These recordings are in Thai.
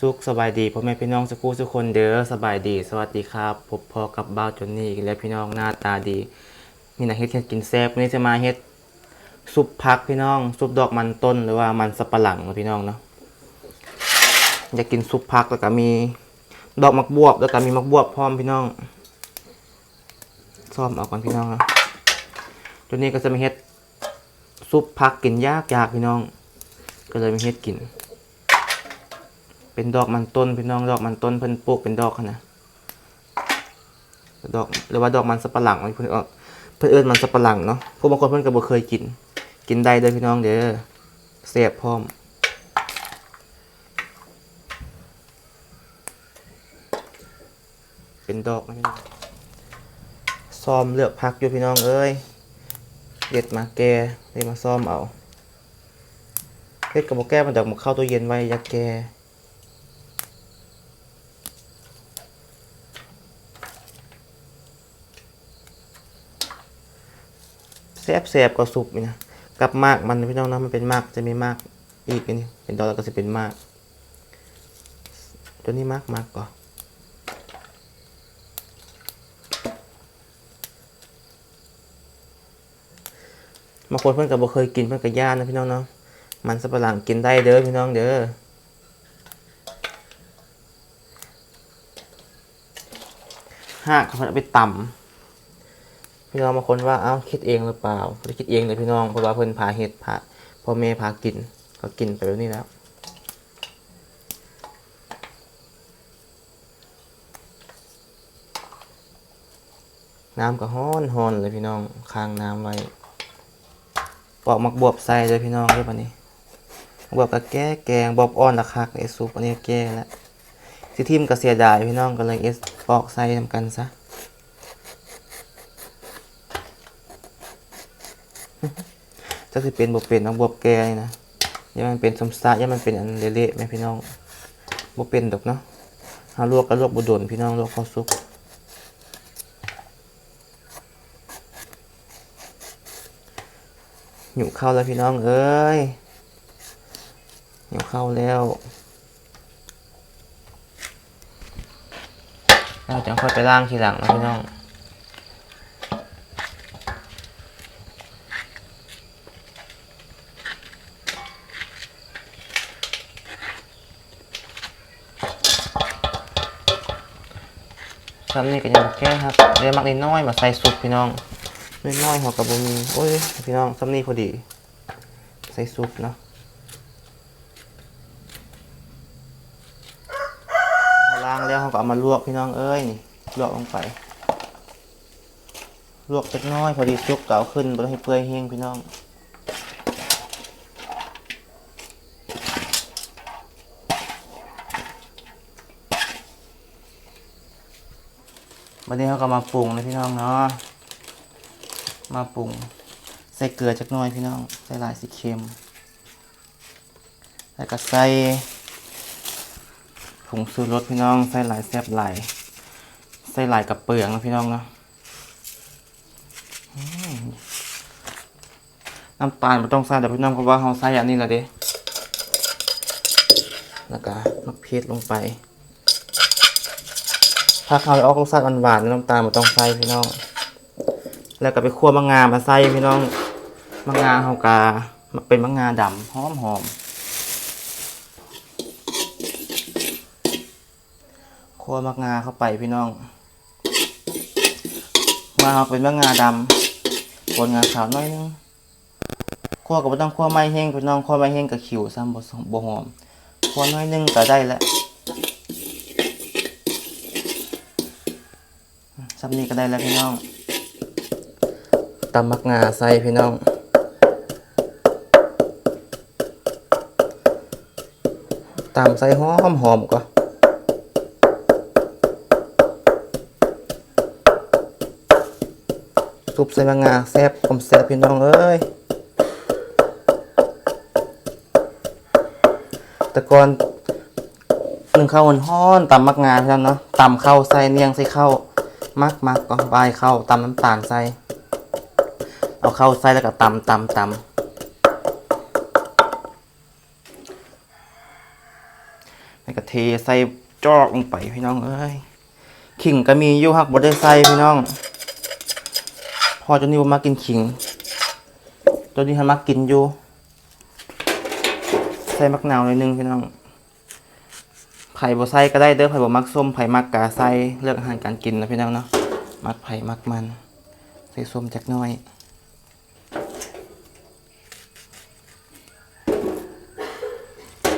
สุขสบายดีพ่อแม่พี่น้องสักคู่ทุกคนเด้อสบายดี สวัสดีครับพบพอกับบ้าวจนนี่แล้วพี่น้องหน้าตาดีมีนักเฮ็ดเฮ็ดกินแซ่บวันนี้จะมาเฮ็ดซุปผักพี่น้องซุปดอกมันต้นหรือว่ามันสับปะหลังนะพี่น้องเนาะอยากกินซุปผักแล้วก็มีดอกมักบวบแล้วก็มีมักบวบพร้อมพี่น้องซ่อมเอาก่อนพี่น้องเนาะตัวนี้ก็จะมาเฮ็ดซุปผักกินยากยากพี่น้อง ก็เลยมาเฮ็ดกิน เป็นดอกมันต้นพี่น้องดอกมันต้นเพิ่นปลูกเป็นดอกนะดอกหรือว่าดอกมันสับปะหลังเพิ่นเอิ้นเพิ่นเอิ้นมันสับปะหลังเนาะผู้บางคนเพิ่นก็บ่เคยกิน กินได้เด้อพี่น้องเด้อแซ่บพร้อมเป็นดอกนะพี่น้องซ้อมเลือกพักอยู่พี่น้องเอ้ยเด็ดมาแก่เลยมาซ้อมเอาเฮ็ดกับบ่แก้มันดอกมาเข้าตู้เย็นไว้ยาแก่ แซบแซบก็สุกนี่นะกับมากมันพี่น้องนะมันเป็นมากจะมีมากอีกนนี่เป็นดอกแล้วก็จะเป็นมาก ตัวนี้มากมากก่อนบางคนเพิ่อนก็บ่เคยกินเพิ่อนก็ย่านนะพี่น้องเนาะมันสับปะหลังกินได้เด้อพี่น้องเด้อหากเขาเอาไปต่ำ พี่น้องบางคนว่าเอ้าคิดเองหรือเปล่าไม่คิดเองเลยพี่น้องเพราะว่าเพิ่นพาเฮ็ดพาพ่อแม่พากินก็กินไปแบบนี้แล้วน้ำก็ฮ้อนฮอนเลยพี่น้องค้างน้ำไว้ปอกมักบวบใส่เลยพี่น้องด้วยปะนี้บวบก็แก้แกงบอบอ่อนละคักไอซุปอันนี้แก้แล้วสิทิมก็เสียดายพี่น้องก็เลยเอสปอกใส่ทำกันซะ จะสิเป็นบ่เป็นน้องบวบแกนี่นะย่ามันเป็นสมซะอย่ามันเป็นอันเละๆแม่พี่น้องบ่เป็นดอกเนาะหาลวกก็ลวกบ่โดนพี่น้องลวกข้าวสุกหยุเข้าแล้วพี่น้องเอ้ยหยุเข้าวแล้วเราจะค่อยไปล้างทีหลังนะพี่น้อง ซ้ำนี่ก็ยังแก้ครับเรียมักนิดน้อยมาใส่ซุปพี่น้องน้อยๆเขากับบ่มีโอ้ยพี่น้องซ้ำนี่พอดี ใส่ซุปเนาะล้างแล้วเขาก็เอามาลวกพี่น้องเอ้ยนี่ลวกลงไป ลวกเล็กน้อยพอดีซุก็เอาขึ้นบ่ต้อให้เปื่อยแห้งพี่น้อง วันนี้เขาก็มาปรุงนะพี่น้องเนาะ มาปรุง ใส่เกลือจักหน่อยพี่น้อง ใส่ลายสีเค็ม แล้วก็ใส่ผงสูรสพี่น้อง ใส่ลายแซ่บหลาย ใส่หลายกับเปลืองนะพี่น้องเนาะน้ำตาลไม่ต้องใส่แต่พี่น้องเพราะว่าเขาใส่อันนี้แหละเด้แล้วก็มะเขือลงไป ถ้าเขาเอารสชาติหวานๆน้ำตาลมันต้องใส่พี่น้อง แล้วก็ไปคั่วมะงามาใส่พี่น้องมะงาเขากาเป็นมะงาดำหอมหอมคั่วมะงาเข้าไปพี่น้องมาเขาเป็นมะงาดำคนงาขาวน้อยนึงคั่วก็ไม่ต้องคั่วไม่แห้งพี่น้องคั่วไม่แห้งกับขิวซ้ำบ่บ่หอมคั่วน้อยนึงก็ได้แล้ว ซับนี้ก็ได้แล้วพี่น้องตำมักงาใส่พี่น้อง ตำใส่หอมหอมก่อนซุปใส่มักงาแซ่บผมแซ่บพี่น้องเอ้ยแต่ก่อนหนึ่งข้าวห้อนตำมักงาพี่น้องเนาะตำข้าวใส่เนียงใส่ข้าว มักมักก็บายเข้าตำน้ำตาลใส่เอาเข้าใส่แล้วก็ตำตำตำแล้วก็เทใส่จอกลงไปพี่น้องเอ้ยขิงก็มีอยู่หักบ่ได้ใส่พี่น้อง พอจนนี้มากินขิงจนนี้ทันมากินอยู่ใส่มักนาวหน่อยนึงพี่น้อง ไผ่บ่ใส่ก็ได้เด้อไผ่บ่มักส้มไผ่มักกาใส่เลือกอาหารการกินนะพี่น้องเนาะมักไผ่มักมันใส่ส้มจักหน่อย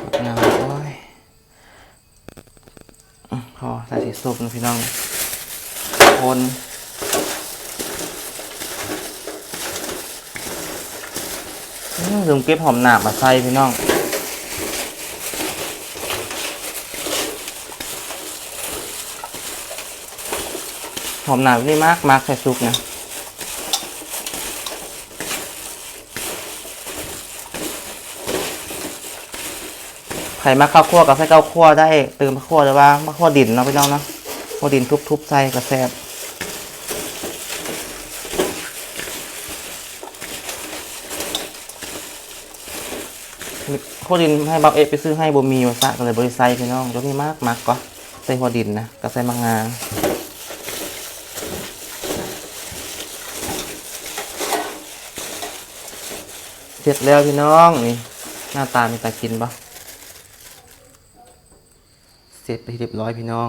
มักนาวโอ้ยอพอใส่สีส้มนะพี่น้องคนอืมลืมเก็บหอมหนาบมาใส่พี่น้อง อมหนาบนี่มากมากใส่ซุปนะไข่มาข้าวคั่วกับไส้ข้าวคั่วได้เติมมะคั่วแต่ว่ามะคั่วดินเนาะพี่น้องเนาะคั่วดินทุบๆใส่กระแซบคั่วดินให้บักเอไปซื้อให้บ่มีมาซะก็เลยบริไซพี่น้องรสนี้มากมากก็ใส่หัวดินนะกับใส่มังงา เสร็จแล้วพี่น้องนี่หน้าตามีตากินปะเสร็จไปเรียบร้อยพี่น้อง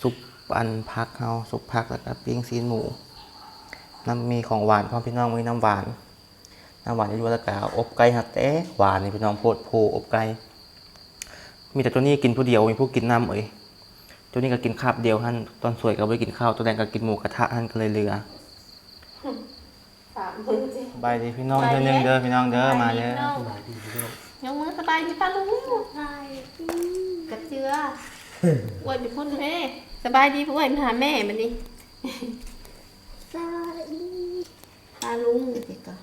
ซุปอันพักเฮาซุปพักแล้วก็ปิ้งซีนหมูน้ำมีของหวานพ่อพี่น้องมีน้ำหวานน้ำหวานอยู่แล้วก็อบไก่ฮัตเต้หวานนี่พี่น้องโพดโพอบไก่มีแต่ตัวนี้กินผู้เดียวมีผู้กินน้ำเอ้ยตัวนี้ก็กินคาบเดียวฮั่นตอนสวยก็ไม่กินข้าวตัวแดงก็กินหมูกระทะฮั่นก็เลยเหลือ มมือสิสบายดีพี่น้องเด้อเนื่องเด้อพี่น้องเด้อมาเด้อยังมือสบายดีป้าลุงกระเจืออวยไปพุ่นแม่สบายดีพ่อวยมาหาแม่มันนี่สวัสดีพาลุงเด็กก็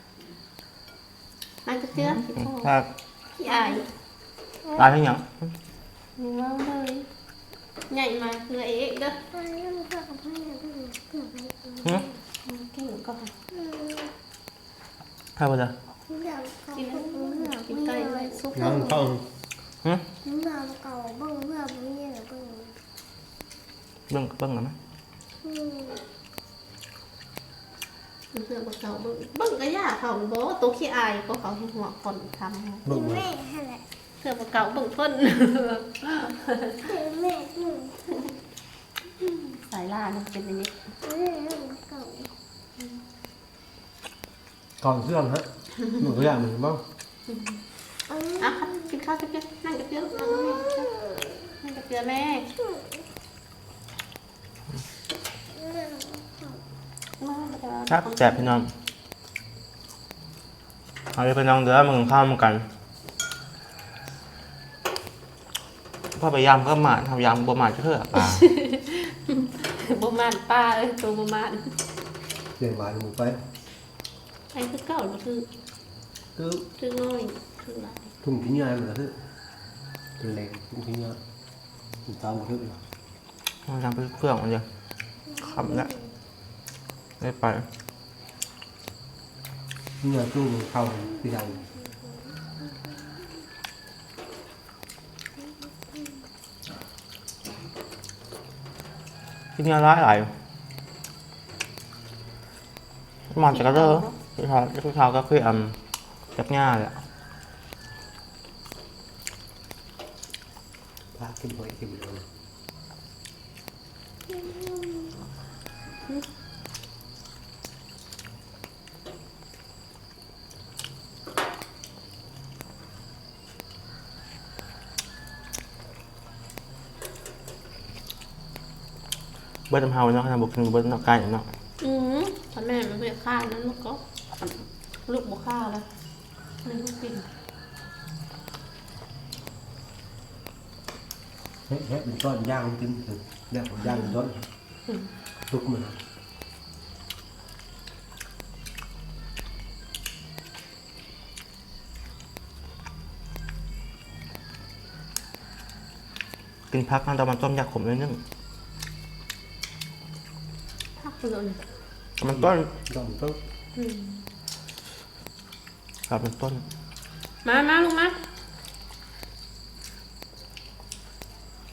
มากระเจือพี่พ่อถ้าพี่อายตายพี่หยังมึงเล่าเลยใหญ่มาคือเอ๊ะเด้อตอนนี้ เราเพื่อนกับเพื่อนเพื่อนเพื่อนไปเออหึเก่งก่อนข้าวบ่จ้ะเดี๋ยวเขากินเพื่อนเพื่อนกินไก่ไว้ซุปน้องเข้าหึเพื่อนเก่าเบิ้งเพื่อนเพื่อนเบิ้งเบิ่งเบิ่งหน่อยมั้ยอืมเพื่อนบ่เก่าเบิ่งเบิ่งก็ย่าเขาบ่ตัวขี้อายก็เขาให้หัวคนทำเบิ่งแม่ให้แหละเพื่อนบ่เก่าเบิ่งเพิ่นแม่อืมสายล่ามันเป็นอย่างนี้เออเก่า ก่อนเครื่องฮะหนูตัวอย่างเหมือนบ้างเอออะครับกินข้าวกับเกลือนั่งกับเกลือนั่งกับเกลือแม่มาเดี๋ยวครับแจบพี่น้องเอาเลยพี่น้องเด้อมึงข้าวมันกันพ่อไปยำก็หมาทำยำบ่หมาจะเพื่อปลาบ่มานป้าเอ้ยตัวบ่มานเปลี่ยนหวานหมูไป ไอ้คือเก่าหรือคือคือคือน้อยคือหลายทุ่งทิ้งยาเหมือนกันเป็นแรงทุ่งทิ้งยาถุงตามหมดเลยเอายำไปเพื่องมันเดียวคำละได้ไปทิ้งยาตู้เข้าที่ยังที่นี่ร้ายหลายมันจะกระเด้อ ที่เขาที่เขาก็คืออ่ำจับง่ายแหละพระขึ้นหอยขึ้นเลยเบิร์ดน้ำเฮาเนาะขนาดบุกถึงเบิร์ดนอกกายเนาะอืมถ้าแม่มันไม่ฆ่านั้นลูกก็ ลูกบ่ฆ่าแล้วนี่ลูกกินเฮ้ยเฮ้ยเป็นก้อนย่างกินถึงเนี่ยผมย่างเป็นก้อนทุกมือกินพักนั่นตอนมันต้มยาขมนิดนึงพักเปลือนมันต้นก้อน ต้นอืมครับมันต้น มามาลูกมา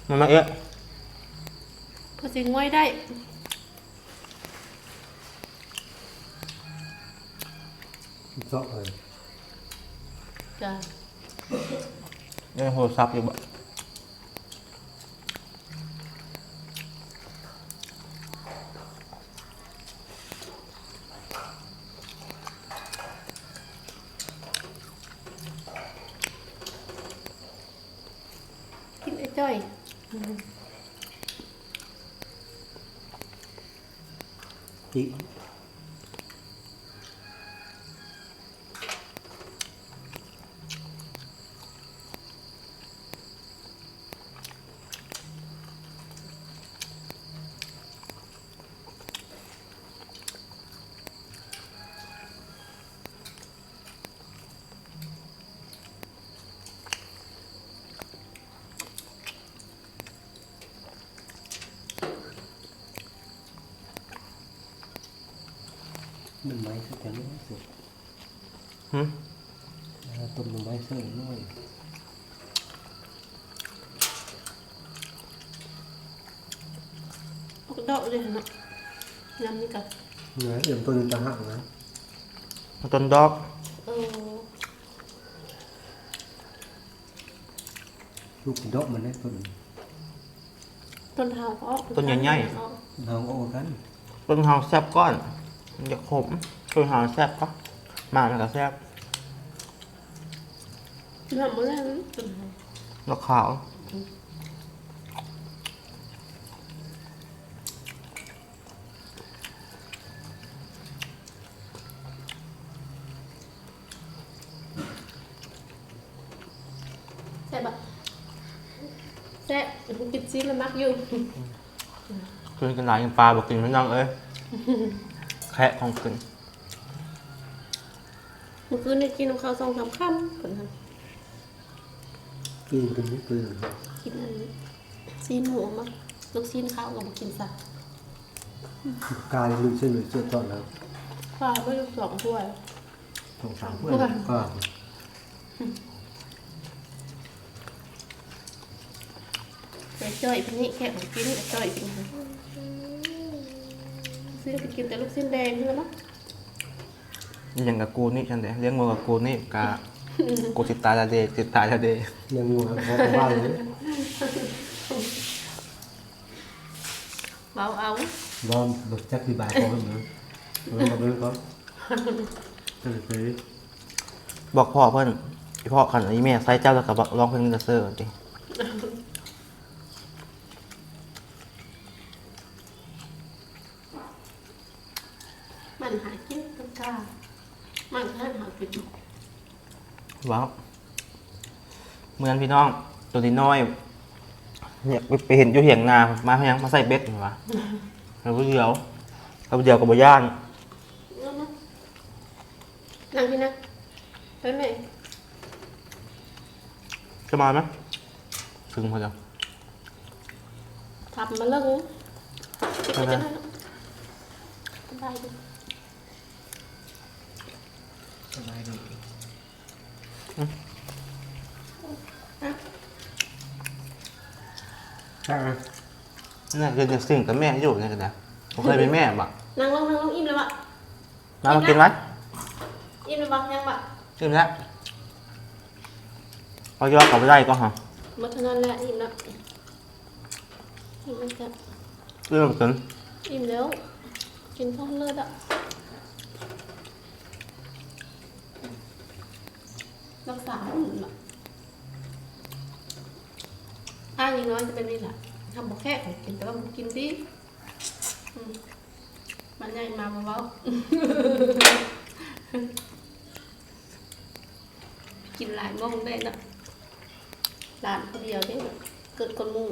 มันมาเอ๊ะพอสิง่อยได้ เจาะเลยจ้ะ ยังโทรศัพท์อยู่บ่ กินไอ้จ้อย จิ มันไม้สักแค่นี้สุดหึต้มลงไม้เส้นน้อยออกดอกเลยเนาะยำนี่กับเนื้อเอ็มต้นตะหักนะต้นดอกเออลูกดอกมันได้ต้นต้นเท้าก็ออกต้นใหญ่ออกน้องโอ้กันๆต้นหางแซ่บก้อน อยากขมต้นหางแซ่บก็มามันก็แซ่บทำมาแล้วต้นเท้าดอกขาวแซ่บปะแซ่บกินซีมันมักอยู่ คืนกันหลายกันปลาบอกกินไม่นั่งเอ้ย แค่ของกินเมื่อคืนได้กินของเขาสองสามคำคนทกินกันนิดเดียวำกินอันนี้ซีนหมูมั้งลูกซีนข้าวกับมากินสัตว์กายลูกเส้นหรือเสื้อตอนแล้วข้าวไม่ลูกสองถ้วย สองสามเพื่อนก็แต่จ่อยเป็นนี่แค่ของกินแต่จ่อยเป็นไง ซื้อไปกินแต่ลูกซีนแดงใช่ไหมอย่างกับกูนี่ฉันเดเลี้ยงวัวกับกูนี่กะกูติดตายละเดติดตายละเดยังงัวพอบ้านเลยเอาเอาบอมแบบจักรีบายพอกันเหมือนเออมาเป็นก็เออไปบอกพ่อเพื่อนไอพ่อขันไอแม่ใส่เจ้าแล้วก็บอกร้องเพลงมินเซอร์ดิมันหา กินต้นกล้ามันแค่หากินว้าวเหมือนพี่น้องตัวนี้น้อยเนี่ยไปไปเห็นอยู่เหียงนามาเพียงมาใส่เบ็ดเห็นปะแล้วก็เดียวแล้วเดียวกับบ่ย่างเอามานั่งที่นั่งไปไหมจะมาไหมถึงพอดียวทำมาเลิกคิดว่าจะได้สบายดีสบายดี อะ ใช่ไหมนี่คือจะสิ่งกับแม่อยู่เนี่ยกันนะผมเคยเป็นแม่บะนั่งลงนั่งลงอิ่มแล้วบะมามากินไหมอิ่มแล้วบะยังบะกินแล้วพอยอดกลับไปได้ก็ฮะมาเท่านั้นแหละอิ่มแล้วอิ่มแล้วจ้ะเรื่องกินอิ่มแล้วกินข้าวเลือดอะ รักษาหุ่นอะอ้ายอยังน้อยจะเป็นนี่แหละทำบอกแค่ของกินแต่ว่ามันกินดิอืมมันใหญ่มาเบาๆกินหลายโมงได้เนาะหลานคนเดียวได้เนาะเกิดคนหมู่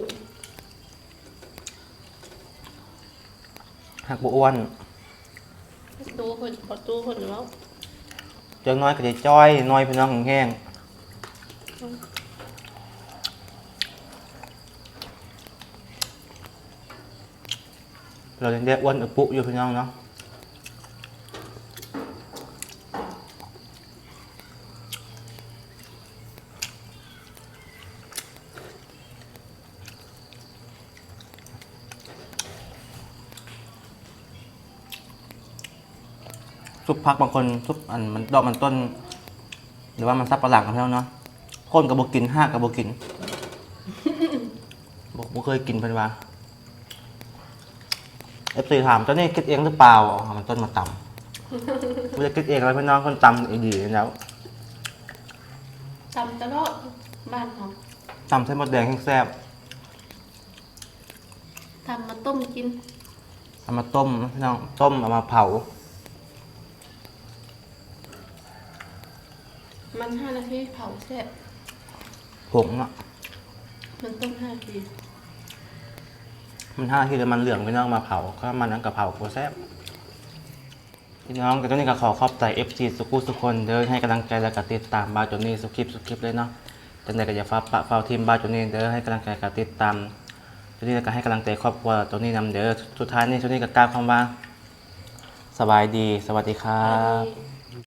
หักบอ้วนดูคนขอดูคนแล้วเจ้าน้อยก็จะจ้อยน้อยพี่น้องแห้งเรายังได้อ้วนอุปุอยู่พี่น้องเนาะ พักบางคนซุปอันมันดอกมันต้น หรือว่ามันซับปะหลังกันแล้วเนาะคนกับบกินห้ากับบกินบอกบ่เคยกินเป็นว่าเอฟซีถามเจ้านี่คิดเองหรือเปล่าเอามันต้นมาตำไม่ได้คิดเองแล้วพี่น้องคนตำเองดีแล้วตำตลอดบ้านเขาตำเส้นมดแดงแห้งแซ่บทำมาต้มกินเอามาต้มนะพี่น้องต้มเอามาเผา มันห้านาทีเผาแซ่บผงเนาะมันต้มห้านาทีมันห้าที่แล้วมันเหลืองพี่น้องมาเผา ก็มันนั่งกับเผาโคแซ่บพี่น้องกับเจ้านี่ก็ขอขอบใจ FC สุกุสุกคนเดินให้กำลังใจและก็ติดตามบาโจนี่สุคลิปสุคลิปเลยเนาะจังใดก็อย่าฟ้าปะเฝ้าทีมบาโจนี่เด้อให้กำลังใจกับติดตามเจ้านี่ก็ให้กำลังใจครอบครัวตัวนี้นำเด้อสุดท้ายนี่เจ้านี่ก็กล่าวคำว่า สบายดี สวัสดีครับดี